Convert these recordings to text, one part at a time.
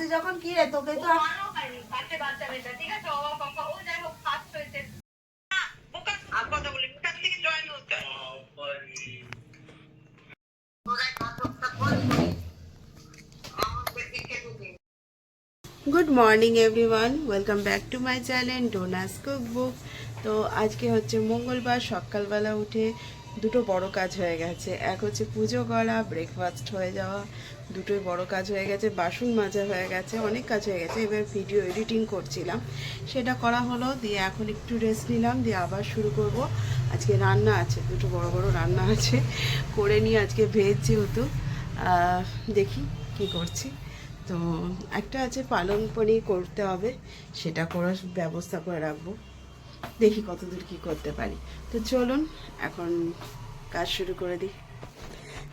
বলছে যখন? কি রে, তোকে তো আছে good morning everyone welcome back to my channel Dona's Cookbook তো আজকে হচ্ছে মঙ্গলবার, সকালবেলা উঠে দুটো বড় কাজ হয়ে গেছে। এক হচ্ছে পুজো করা ব্রেকফাস্ট হয়ে যাওয়া। দুটোই বড় কাজ হয়ে গেছে, বাসন মাজা হয়ে গেছে, অনেক কাজ হয়ে গেছে। এবার ভিডিও এডিটিং করছিলাম। সেটা করা হলো, দিয়ে এখন একটু রেস্ট নিলাম, দিয়ে আবার শুরু করব। আজকে রান্না আছে, দুটো বড় বড় রান্না আছে। করে নিয়ে আজকে ভেজ যেহেতু দেখি কি করছি। তো একটা আছে পালং পনির করতে হবে, সেটা করার ব্যবস্থা করে রাখব। দেখি কতদূর কি করতে পারি। তো চলুন, এখন কাজ শুরু করে দিই।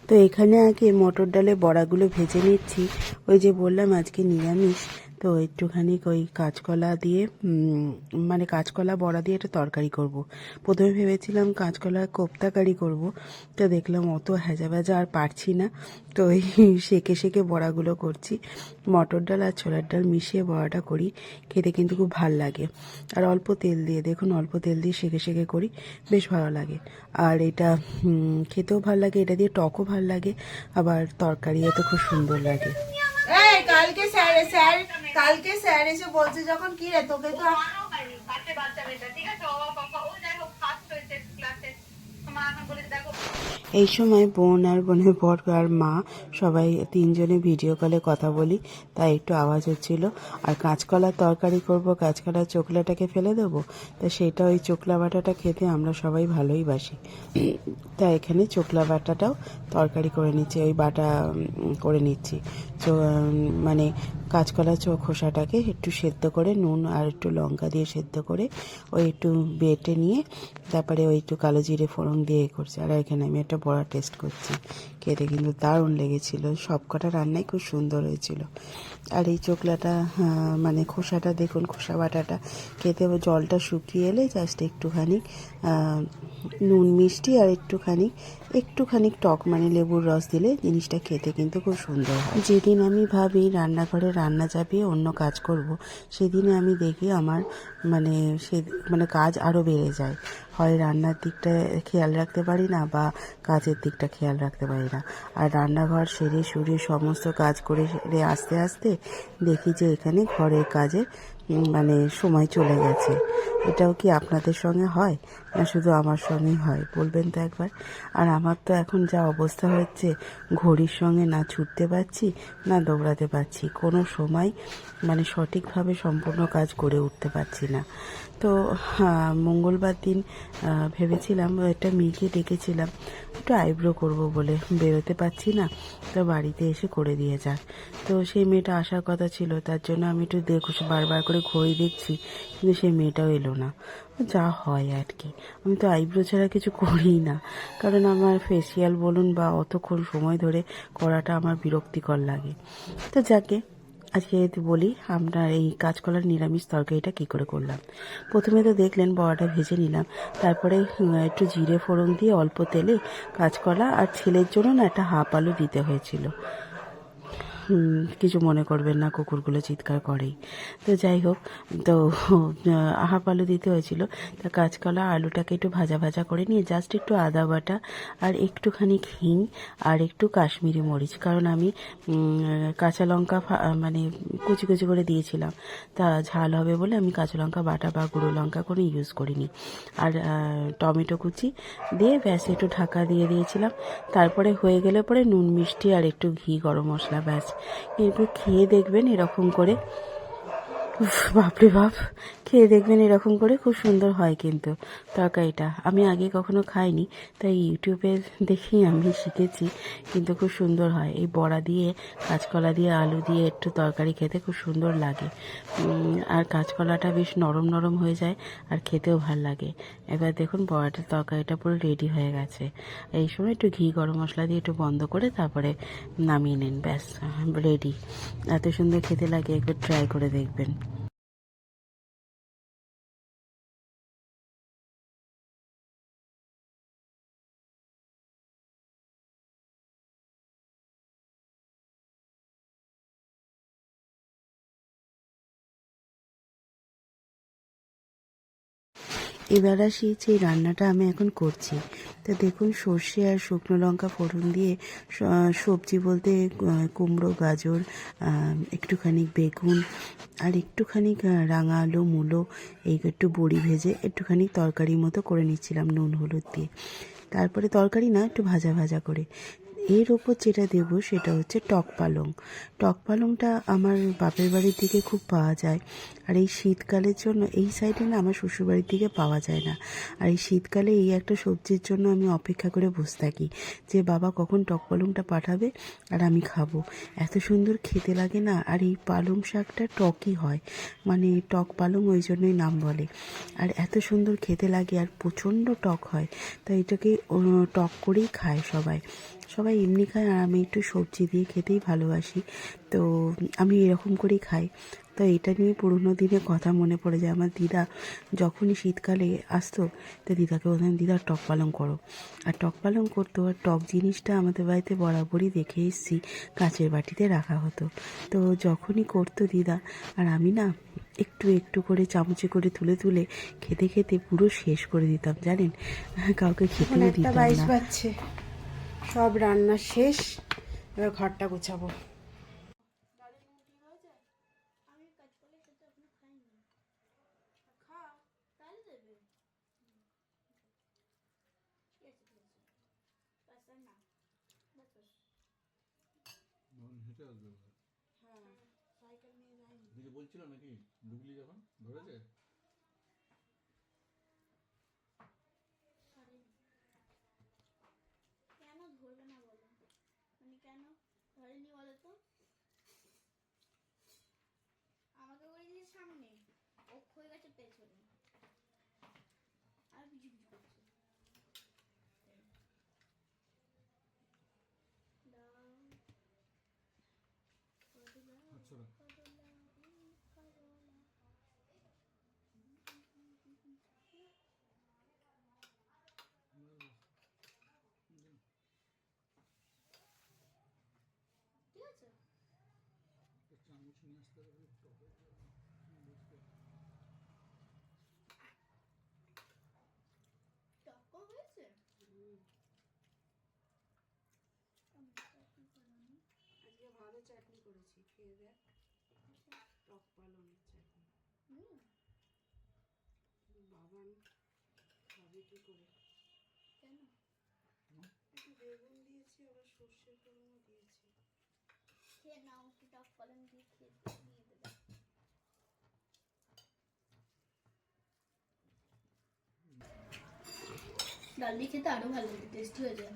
তো এখানে আগে মটর ডালে বড়াগুলো ভেজে নিচ্ছি। ওই যে বললাম আজকে নিরামিষ। তো একটুখানি ওই কাঁচকলা দিয়ে মানে কাঁচকলা বড়া দিয়ে একটা তরকারি করব। প্রথমে ভেবেছিলাম কাঁচকলা কোপ্তা কারি করব, তো দেখলাম অত হেজা ভেজা আর পারছি না, তো ওই সেকে সেকে বড়াগুলো করছি। মটর ডাল আর ছোলার ডাল মিশিয়ে বড়াটা করি, খেতে কিন্তু খুব ভালো লাগে। আর অল্প তেল দিয়ে, দেখুন অল্প তেল দিয়ে সেকে সেকে করি, বেশ ভালো লাগে। আর এটা খেতেও ভালো লাগে, এটা দিয়ে টকও ভালো লাগে, আবার তরকারিও তো খুব সুন্দর লাগে। কালকে স্যার স্যার, কালকে স্যার এসে বলছে যখন, কি রে, তোকে তো আমারও হয়নি পাশে বাচ্চা মেয়েটা ঠিক আছে ও বাবা, ও যাই হোক ফার্স্ট হয়েছে ক্লাসে মা এখন বলেছে, দেখো এই সময় বোন আর বোনের বর আর মা সবাই তিনজনে ভিডিও কলে কথা বলি, তাই একটু আওয়াজ হচ্ছিল। আর কাঁচকলার তরকারি করব, কাঁচকলার চোখলাটাকে ফেলে দেবো? তা সেটা ওই চোখলা বাটাটা খেতে আমরা সবাই ভালোই বাসি। তা এখানে চোখলা বাটাটাও তরকারি করে নিচ্ছি, ওই বাটা করে নিচ্ছি। মানে কাঁচকলা চো খোসাটাকে একটু সেদ্ধ করে নুন আর একটু লঙ্কা দিয়ে সেদ্ধ করে ওই একটু বেটে নিয়ে তারপরে ওই একটু কালো জিরে ফোড়ন দিয়ে এ করছি। আর এখানে আমি একটা বড়া টেস্ট করছি। খেতে কিন্তু দারুণ লেগেছিল। সব কটা রান্নাই খুব সুন্দর হয়েছিল। আর এই চোকলাটা আহ, মানে খোসাটা দেখুন খোসা বাটাটা খেতে জলটা শুকিয়ে এলে জাস্ট একটুখানি নুন মিষ্টি আর একটুখানি একটুখানি টক মানে লেবুর রস দিলে জিনিসটা খেতে কিন্তু খুব সুন্দর হয়। যেদিন আমি ভাবি রান্নাঘরে রান্না চাপিয়ে অন্য কাজ করব, সেদিনে আমি দেখি আমার মানে সে মানে কাজ আরও বেড়ে যায়। হয় রান্নার দিকটা খেয়াল রাখতে পারি না বা কাজের দিকটা খেয়াল রাখতে পারি না। আর রান্নাঘর সেরে সুরে সমস্ত কাজ করে সেরে আস্তে আস্তে দেখি যে এখানে ঘরের কাজে মানে সময় চলে গেছে। এটাও কি আপনাদের সঙ্গে হয়? না শুধু আমার সঙ্গেই হয়, বলবেন তো একবার। আর আমার তো এখন যা অবস্থা হচ্ছে ঘড়ির সঙ্গে না ছুটতে পারছি, না দৌড়াতে পারছি। কোনো সময় মানে সঠিকভাবে সম্পূর্ণ কাজ করে উঠতে পারছি না। তো মঙ্গলবার দিন ভেবেছিলাম একটা মেয়েকে ডেকেছিলাম, একটু আইব্রো করব বলে। বেরোতে পারছি না, তো বাড়িতে এসে করে দিয়ে যাক। তো সেই মেয়েটা আসার কথা ছিল, তার জন্য আমি একটু দেখো, বারবার করে ঘড়ি দেখছি, কিন্তু সেই মেয়েটাও এলো না। যা হয় আর কি। আমি তো আইব্রো ছাড়া কিছু করি না। কারণ আমার ফেসিয়াল বলুন বা অতক্ষণ সময় ধরে করাটা আমার বিরক্তিকর লাগে। তো যাকে, আজকে বলি, আমরা এই কাঁচকলার নিরামিষ তরকারিটা কী করে করলাম? প্রথমে তো দেখলেন বড়াটা ভেজে নিলাম। তারপরে একটু জিরে ফোড়ন দিয়ে অল্প তেলে কাঁচকলা আর ছেলের জন্য না একটা হাফ আলু দিতে হয়েছিল। কিছু মনে করবেন না, কুকুরগুলো চিৎকার করেই। তো যাই হোক, তো হাফ আলু দিতে হয়েছিল। তা কাঁচকলা আলুটাকে একটু ভাজা ভাজা করে নিয়ে জাস্ট একটু আদা বাটা আর একটুখানি হিং আর একটু কাশ্মীরি মরিচ। কারণ আমি কাঁচা লঙ্কা মানে কুচি কুচি করে দিয়েছিলাম। তা ঝাল হবে বলে আমি কাঁচা লঙ্কা বাটা বা গুঁড়ো লঙ্কা কোনো ইউজ করিনি। আর টমেটো কুচি দিয়ে ব্যাস একটু ঢাকা দিয়ে দিয়েছিলাম। তারপরে হয়ে গেলে পরে নুন মিষ্টি আর একটু ঘি, গরম মশলা ব্যাস। কিন্তু খেয়ে দেখবেন এরকম করে বাপরে বাপ। খেয়ে দেখবেন এরকম করে খুব সুন্দর হয় কিন্তু তরকারিটা। আমি আগে কখনো খাইনি, তাই ইউটিউবে দেখেই আমি শিখেছি কিন্তু খুব সুন্দর হয়। এই বড়া দিয়ে, কাঁচকলা দিয়ে, আলু দিয়ে একটু তরকারি খেতে খুব সুন্দর লাগে। আর কাঁচকলাটা বেশ নরম নরম হয়ে যায় আর খেতেও ভালো লাগে। এবার দেখুন বড়াটার তরকারিটা পুরো রেডি হয়ে গেছে। এই সময় একটু ঘি, গরম মশলা দিয়ে একটু বন্ধ করে তারপরে নামিয়ে নিন, ব্যাস, রেডি। এত সুন্দর খেতে লাগে, একবার ট্রাই করে দেখবেন। এবার আসি যে রান্নাটা আমি এখন করছি, তো দেখুন সর্ষে আর শুকনো লঙ্কা ফোড়ন দিয়ে সবজি বলতে কুমড়ো, গাজর একটুখানি বেগুন আর একটুখানি রাঙা আলু, মূলো, এই একটু বড়ি ভেজে একটুখানি তরকারি মতো করে নিচ্ছিলাম নুন, হলুদ দিয়ে। তারপরে তরকারি না, একটু ভাজা ভাজা করে। এর ওপর যেটা দেবো সেটা হচ্ছে টক পালং। টক পালংটা আমার বাপের বাড়ির দিকে খুব পাওয়া যায়। আর এই শীতকালের জন্য এই সাইডে না আমার শ্বশুরবাড়ির দিকে পাওয়া যায় না। আর এই শীতকালে এই একটা সবজির জন্য আমি অপেক্ষা করে বসে থাকি যে, বাবা, কখন টক পালংটা পাঠাবে আর আমি খাব? এত সুন্দর খেতে লাগে না, আর এই পালং শাকটা টকই হয়। মানে টক পালং ওই জন্যই নাম বলে। আর এত সুন্দর খেতে লাগে আর প্রচণ্ড টক হয়, তাই এটাকে টক করেই খায় সবাই। সবাই এমনি খায় আর আমি একটু সবজি দিয়ে খেতেই ভালোবাসি। তো আমি এরকম করেই খাই। তো এটা নিয়ে পুরোনো দিনের কথা মনে পড়ে যায়। আমার দিদা যখনই শীতকালে আসতো তো দিদাকে বলতাম দিদা টক পালং করো। আর টক পালং করতো আর টক জিনিসটা আমাদের বাড়িতে বরাবরই দেখে এসেছি কাঁচের বাটিতে রাখা হতো। তো যখনই করতো দিদা আর আমি না একটু একটু করে চামচে করে তুলে তুলে খেতে খেতে পুরো শেষ করে দিতাম জানেন? কাউকে খেতেও একটা দিতাম না। সব রান্না শেষ এবার ঘরটা গোছাবো। দিদি নাকি? ঢুকলি যখন? ধরেছে? কেন ধরবে না বলো? মানে কেন ধরেনি বলো তো? আমাকে করে সামনে। ও হয়ে গেছে পেছনে। আর পিছু পিছু করছে। দাও। আচ্ছা কদলা উম, কদলা ঠিক আছে চামচ নিয়ে আসতে হবে টকের জন্য বুঝতে টক্কর হয়েছে। আজকে ভালো চাটনি করেছি খেয়ে দেখ। টক পালনের চাটনি। বাবান খাবে কি করে? কেন? একটু বেগুন দিয়েছি আবার সর্ষের ফোড়নও দিয়েছি। খেয়ে নাও টক পালং দিয়ে খেয়ে দিয়ে দেবে ডাল দিয়ে খেতে আরও ভালো লাগে টেস্টি হয়ে যায়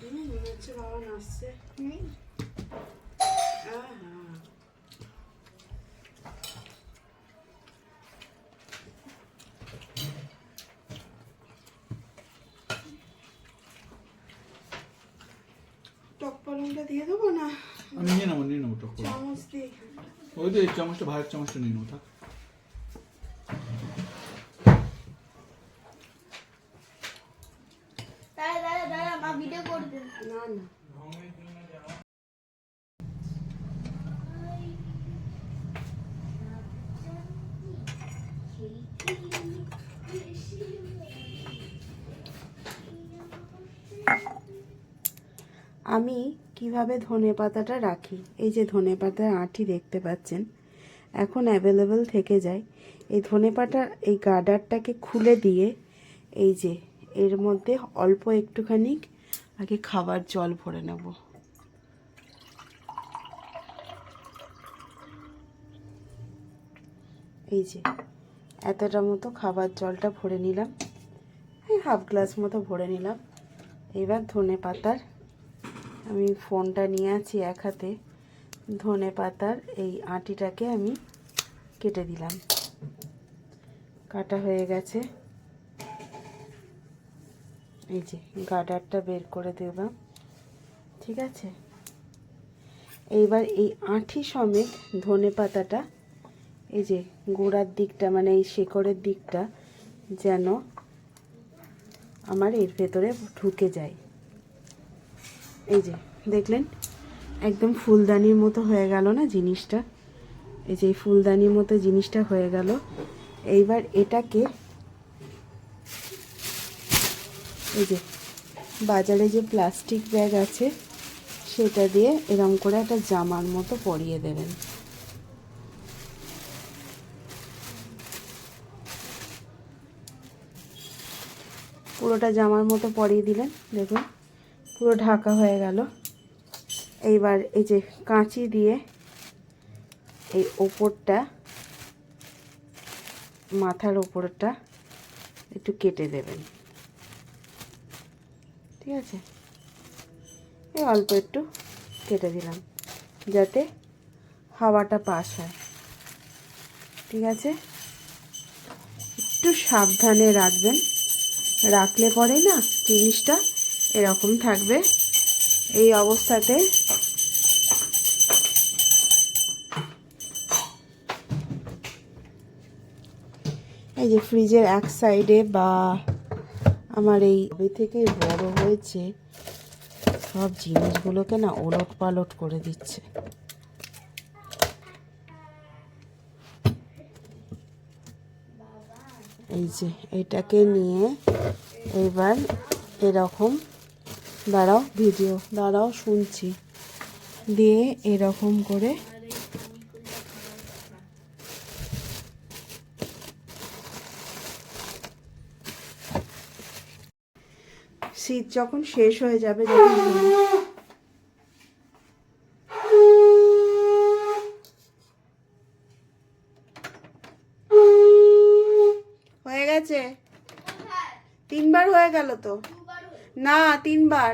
হুম মনে হচ্ছে বাবা নাচছে হুম আহা টক পালংটা দিয়ে দেবো না আমি নিয়ে নেব নিয়ে নেব টক করে। চামচ দিয়ে ওই তো এই চামচটা ভাইয়ের চামচটা নিয়ে নেব থাক। দাঁড়া দাঁড়া দাঁড়া করবে। না না। আমি কীভাবে ধনে পাতাটা রাখি? এই যে ধনে পাতার আঁটি দেখতে পাচ্ছেন, এখন অ্যাভেলেবেল থেকে যায়। এই ধনে পাতার এই গার্ডারটাকে খুলে দিয়ে, এই যে, এর মধ্যে অল্প একটুখানি আগে খাবার জল ভরে নেব। এই যে, এতটা মতো খাবার জলটা ভরে নিলাম। হাফ গ্লাস মতো ভরে নিলাম। এবার ধনে পাতার আমি ফোনটা নিয়ে আছি এক হাতে, ধনে পাতার এই আটিটাকে আমি কেটে দিলাম। কাটা হয়ে গেছে। এই যে গার্ডারটা বের করে দিলাম। ঠিক আছে? এইবার এই আঁঠি সমেত ধনে পাতাটা, এই যে গোড়ার দিকটা মানে এই শেকড়ের দিকটা যেন আমার এর ভেতরে ঢুকে যায়। এই যে, দেখলেন? একদম ফুলদানির মতো হয়ে গেল না জিনিসটা? এই যে ফুলদানির মতো জিনিসটা হয়ে গেল। এইবার এটাকে এই যে, বাজারে যে প্লাস্টিক ব্যাগ আছে, সেটা দিয়ে এরম করে একটা জামার মতো পরিয়ে দেবেন। পুরোটা জামার মতো পরিয়ে দিলেন, দেখুন। পুরো ঢাকা হয়ে গেল। এইবার এই যে কাঁচি দিয়ে এই ওপরটা, মাথার ওপরটা একটু কেটে দেবেন। ঠিক আছে? এই অল্প একটু কেটে দিলাম, যাতে হাওয়াটা পাস হয়। ঠিক আছে? একটু সাবধানে রাখবেন। রাখলে পরে না জিনিসটা এরকম থাকবে। এই অবস্থাতে এই যে ফ্রিজের এক সাইডে বা আমার এই কবে থেকে বড় হয়েছে, সব জিনিসগুলোকে না ওলট পালট করে দিচ্ছে। এই যে এটাকে নিয়ে এবার এরকম দাঁড়াও, ভিডিও, দাঁড়াও, শুনছি। দিয়ে এরকম করে শীত যখন শেষ হয়ে যাবে হয়ে গেছে? তিনবার হয়ে গেল তো? না, তিনবার।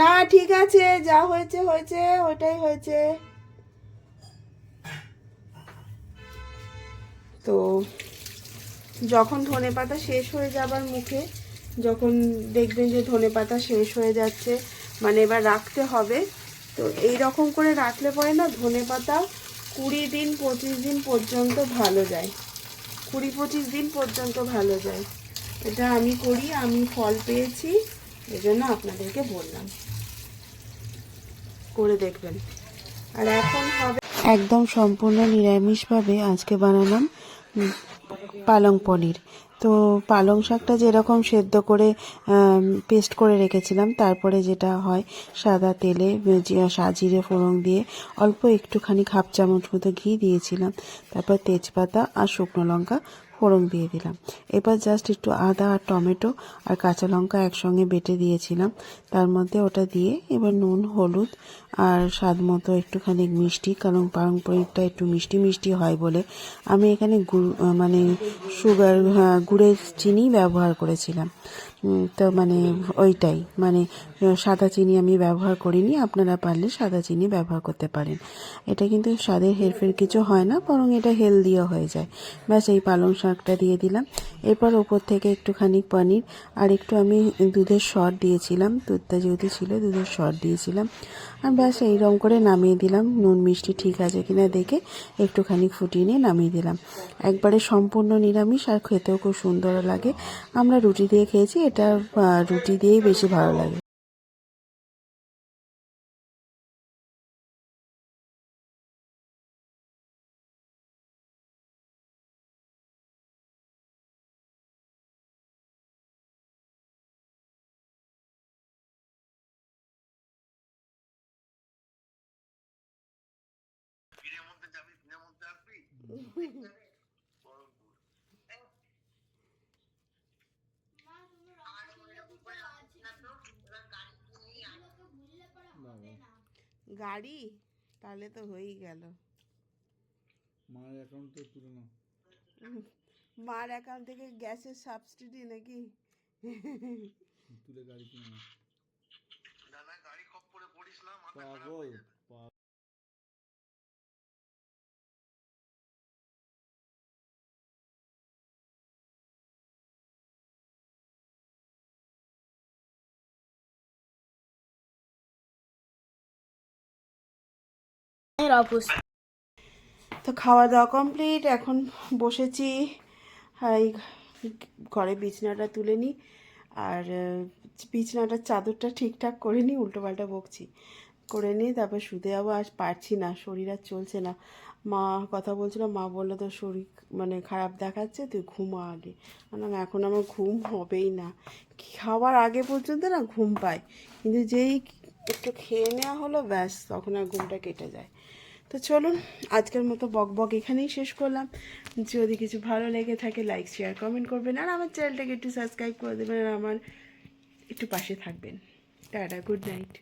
না, ঠিক আছে, যা হয়েছে হয়েছে ওটাই হয়েছে। তো যখন ধনে পাতা শেষ হয়ে যাবার মুখে, যখন দেখবেন যে ধনে পাতা শেষ হয়ে যাচ্ছে মানে এবার রাখতে হবে, তো এই রকম করে রাখলে পরে না ধনে পাতা কুড়ি দিন, পঁচিশ দিন পর্যন্ত ভালো যায়। কুড়ি, পঁচিশ দিন পর্যন্ত ভালো যায়। এটা আমি করি, আমি ফল পেয়েছি, এজন্য আপনাদেরকে বললাম। করে দেখবেন। আর এখন হবে একদম সম্পূর্ণ নিরামিষভাবে আজকে বানালাম পালং পনির। তো পালং শাকটা যেরকম সেদ্ধ করে পেস্ট করে রেখেছিলাম, তারপরে যেটা হয় সাদা তেলে সাজিরে ফোড়ন দিয়ে অল্প একটুখানি খাপ চামচ মতো ঘি দিয়েছিলাম, তারপর তেজপাতা আর শুকনো লঙ্কা ফোড়ন দিয়ে দিলাম। এবার জাস্ট একটু আদা আর টমেটো আর কাঁচা লঙ্কা একসঙ্গে বেটে দিয়েছিলাম। তার মধ্যে ওটা দিয়ে এবার নুন, হলুদ আর স্বাদ মতো একটুখানি মিষ্টি কারণ পালং পনিরটা একটু মিষ্টি মিষ্টি হয় বলে আমি এখানে মানে সুগার হ্যাঁ, গুড়ের চিনি ব্যবহার করেছিলাম। তো মানে ওইটাই মানে সাদা চিনি আমি ব্যবহার করিনি আপনারা পারলে সাদা চিনি ব্যবহার করতে পারেন। এটা কিন্তু স্বাদের হেরফের কিছু হয় না বরং এটা হেলদিও হয়ে যায়। ব্যাস এই পালং শাকটা দিয়ে দিলাম। এরপর ওপর থেকে একটুখানি পনির আর একটু আমি দুধের শট দিয়েছিলাম। দুধটা যেহেতু ছিল দুধের শট দিয়েছিলাম। আর ব্যাস এই রঙ করে নামিয়ে দিলাম। নুন, মিষ্টি ঠিক আছে কিনা দেখে একটুখানি ফুটিয়ে নিয়ে নামিয়ে দিলাম। একবারে সম্পূর্ণ নিরামিষ আর খেতেও খুব সুন্দর লাগে। আমরা রুটি দিয়ে খেয়েছি, এটা রুটি দিয়েই বেশি ভালো লাগে। গাড়ি? তাহলে তো হয়েই গেল। মায়ের অ্যাকাউন্ট তো তুলে নাও। মার অ্যাকাউন্ট থেকে গ্যাসের সাবসিডি নাকি? তুলে গাড়ি কিনে নাও। পাগল। পা- তো খাওয়া দাওয়া কমপ্লিট এখন বসেছি এই ঘরে বিছনাটা তুলে নিই, আর বিছনাটার চাদরটা ঠিকঠাক করে নিই, উল্টোপাল্টা বকছি। করে নিয়ে তারপর শুতে যাব, আর পারছি না, শরীর আর চলছে না। মা কথা বলছিল, মা বলল তো শরীর মানে খারাপ দেখাচ্ছে, তুই ঘুমা আগে। বললাম, এখন আমার ঘুম হবেই না। খাওয়ার আগে পর্যন্ত না ঘুম পায়, কিন্তু যেই একটু খেয়ে নেওয়া হলো, ব্যাস, তখন আর ঘুমটা কেটে যায়। তো চলুন, আজকের মতো বক বক এখানেই শেষ করলাম। যদি কিছু ভালো লেগে থাকে লাইক শেয়ার কমেন্ট করবেন আর আমার চ্যানেলটাকে একটু সাবস্ক্রাইব করে দেবেন আর আমার একটু পাশে থাকবেন। Tata good night